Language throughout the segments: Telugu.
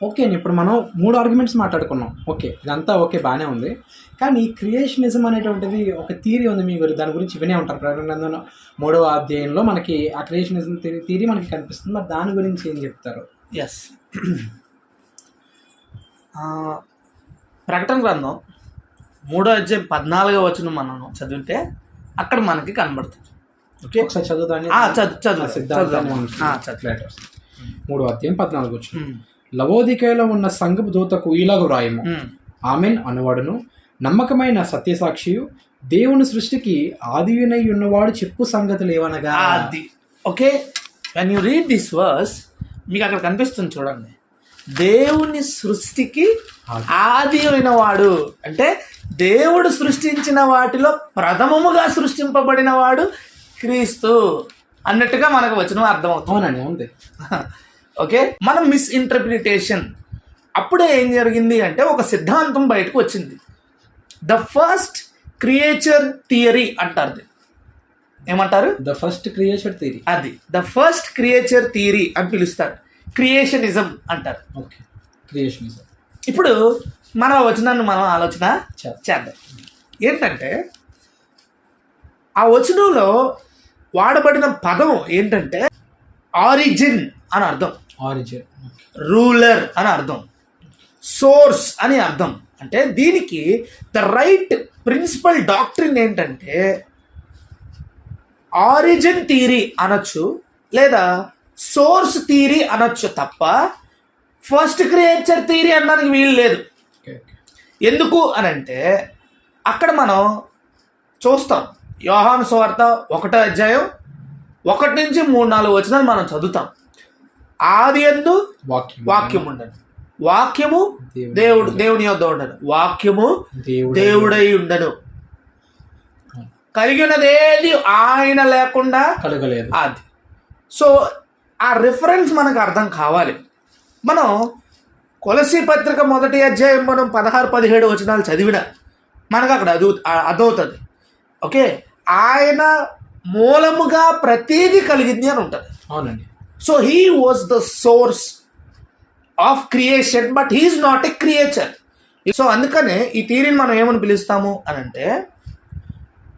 ఓకే అండి ఇప్పుడు మనం మూడు ఆర్గ్యుమెంట్స్ మాట్లాడుకున్నాం. ఓకే ఇదంతా ఓకే బాగానే ఉంది. కానీ క్రియేషనిజం అనేటువంటిది ఒక థీరీ ఉంది మీ గురి దాని గురించి వినే ఉంటారు. ప్రకటన మూడవ అధ్యాయంలో మనకి ఆ క్రియేషనిజం థీరీ మనకి కనిపిస్తుంది. మరి దాని గురించి ఏం చెప్తారు? ఎస్ ప్రకటన గ్రంథం మూడో అధ్యాయం పద్నాలుగో వచ్చిన మనం చదివితే అక్కడ మనకి కనబడుతుంది. ఓకే ఒకసారి చదువుదాన్ని ఆ, చదువు చదువు చదువు. మూడో అధ్యాయం పద్నాలుగు వచ్చి ఉమ్, లవోదికలో ఉన్న సంఘపు దూతకు ఇలాగ వ్రాయము ఆమెన్ అనువాడును నమ్మకమైన సత్యసాక్షియు దేవుని సృష్టికి ఆదివినై ఉన్నవాడు చెప్పు సంగతులు ఏవనగా అది okay when you read this verse మీకు అక్కడ కనిపిస్తుంది చూడండి. దేవుని సృష్టికి ఆది. అయిన వాడు అంటే దేవుడు సృష్టించిన వాటిలో ప్రథమముగా సృష్టింపబడిన వాడు క్రీస్తు. అన్నట్టుగా మనకు వచనం అర్థమవుతుంది. అవునండి ఉంది ఓకే? మనం మిస్ఇంటర్ప్రిటేషన్ అప్పుడే ఏం జరిగింది అంటే ఒక సిద్ధాంతం బయటకు వచ్చింది. ద ఫస్ట్ క్రియేచర్ థియరీ అంటారు. ఏమంటారు? ద ఫస్ట్ క్రియేషన్ థియరీ అది. ద ఫస్ట్ క్రియేచర్ థియరీ అని పిలుస్తారు. క్రియేషనిజం అంటారు. ఓకే క్రియేషనిజం ఇప్పుడు మన వచనాన్ని మనం ఆలోచన. చేద్దాం. ఏంటంటే ఆ వచనంలో వాడబడిన పదం ఏంటంటే ఆరిజిన్ అని అర్థం. ఆరిజిన్ రూలర్ అని అర్థం. సోర్స్ అని అర్థం. అంటే దీనికి ద రైట్ ప్రిన్సిపల్ డాక్ట్రిన్ ఏంటంటే ఆరిజిన్ థీరీ అనొచ్చు లేదా సోర్స్ థీరీ అనొచ్చు తప్ప ఫస్ట్ క్రియేచర్ థీరీ అనడానికి వీలు లేదు. ఎందుకు అని అంటే అక్కడ మనం చూస్తాం. యోహాను సువార్త ఒకటో అధ్యాయం ఒకటి నుంచి మూడు నాలుగు వచ్చిన మనం చదువుతాం. ఆది ఎందు వాక్యం ఉండను వాక్యము దేవుడు. దేవుని యొద్ద ఉండను వాక్యము దేవుడు ఉండను కలిగి ఉన్నది ఏది ఆయన లేకుండా కలగలేదు. అది సో ఆ రిఫరెన్స్ మనకు అర్థం కావాలి. మనం కొలసి పత్రిక మొదటి అధ్యాయం మనం పదహారు పదిహేడు వచనాలు చదివిన మనకు అక్కడ అది అదవుతుంది ఓకే? ఆయన మూలముగా ప్రతీది కలిగింది అని ఉంటుంది. అవునండి. So he was the source of creation but he is not a creature so అందుకనే ఈ థియరీని మనం ఏమని పిలుస్తాము అని అంటే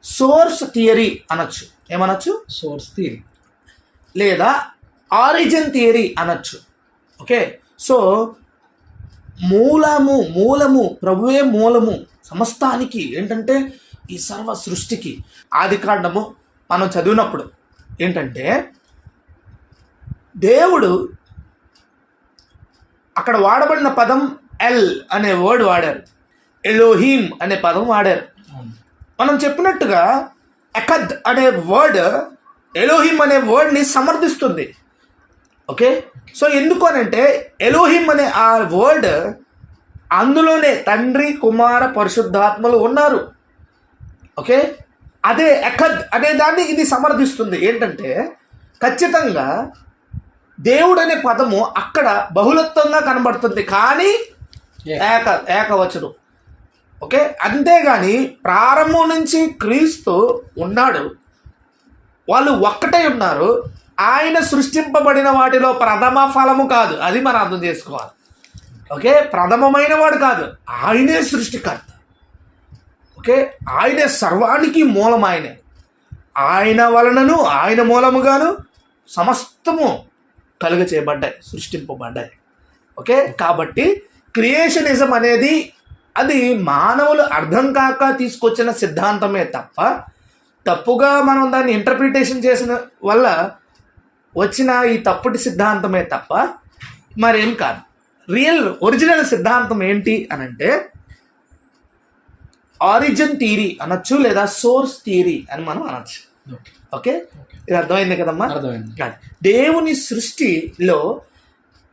సోర్స్ థియరీ అనొచ్చు. ఏమనొచ్చు? సోర్స్ థియరీ లేదా ఆరిజిన్ థియరీ అనొచ్చు. ఓకే? సో మూలము మూలము ప్రభువే మూలము సమస్తానికి ఏంటంటే ఈ సర్వ సృష్టికి ఆది కాండము మనం చదివినప్పుడు ఏంటంటే దేవుడు అక్కడ వాడబడిన పదం ఎల్ అనే వర్డ్ వాడారు. ఎలోహీమ్ అనే పదం వాడారు. మనం చెప్పినట్టుగా ఎకద్ అనే వర్డ్ ఎలోహిం అనే వర్డ్ని సమర్థిస్తుంది. ఓకే? సో ఎందుకు అని అంటే ఎలోహిం అనే ఆ వర్డ్ అందులోనే తండ్రి కుమార పరిశుద్ధాత్మలు ఉన్నారు. ఓకే? అదే ఎకద్ అనే దాన్ని ఇది సమర్థిస్తుంది. ఏంటంటే ఖచ్చితంగా దేవుడు అనే పదము అక్కడ బహుళత్వంగా కనబడుతుంది. కానీ ఏక ఏకవచనం. ఓకే? అంతేగాని ప్రారంభం నుంచి క్రీస్తు ఉన్నాడు. వాళ్ళు ఒక్కటే ఉన్నారు. ఆయన సృష్టింపబడిన వాటిలో ప్రథమ ఫలము కాదు. అది మనం అర్థం చేసుకోవాలి. ఓకే? ప్రథమమైన వాడు కాదు. ఆయనే సృష్టికర్త. ఓకే? ఆయనే సర్వానికి మూలం ఆయనే ఆయన వలనను ఆయన మూలముగాను సమస్తము కలుగ చేయబడ్డాయి సృష్టింపబడ్డాయి. ఓకే? కాబట్టి క్రియేషనిజం అనేది అది మానవులు అర్థం కాక తీసుకొచ్చిన సిద్ధాంతమే తప్ప తప్పుగా మనం దాన్ని ఇంటర్ప్రిటేషన్ చేసిన వల్ల వచ్చిన ఈ తప్పుటి సిద్ధాంతమే తప్ప మరేం కాదు. రియల్ ఒరిజినల్ సిద్ధాంతం ఏంటి అని అంటే ఆరిజిన్ థియరీ అనొచ్చు లేదా సోర్స్ థియరీ అని మనం అనొచ్చు. ఓకే? ఓకే. ఓకే ఇది అర్థమైంది కదమ్మా? అర్థమైంది. దేవుని సృష్టిలో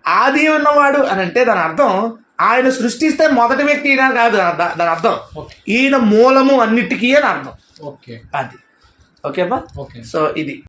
ఆది ఉన్నవాడు అని అంటే దాని అర్థం ఆయన సృష్టిస్తే మొదటి వ్యక్తి ఈయన కాదు దాని అర్థం. ఓకే. ఈయన మూలము అన్నిటికీ అని అర్థం. ఓకే. అది. ఓకేమ్మా? ఓకే. సో ఇది.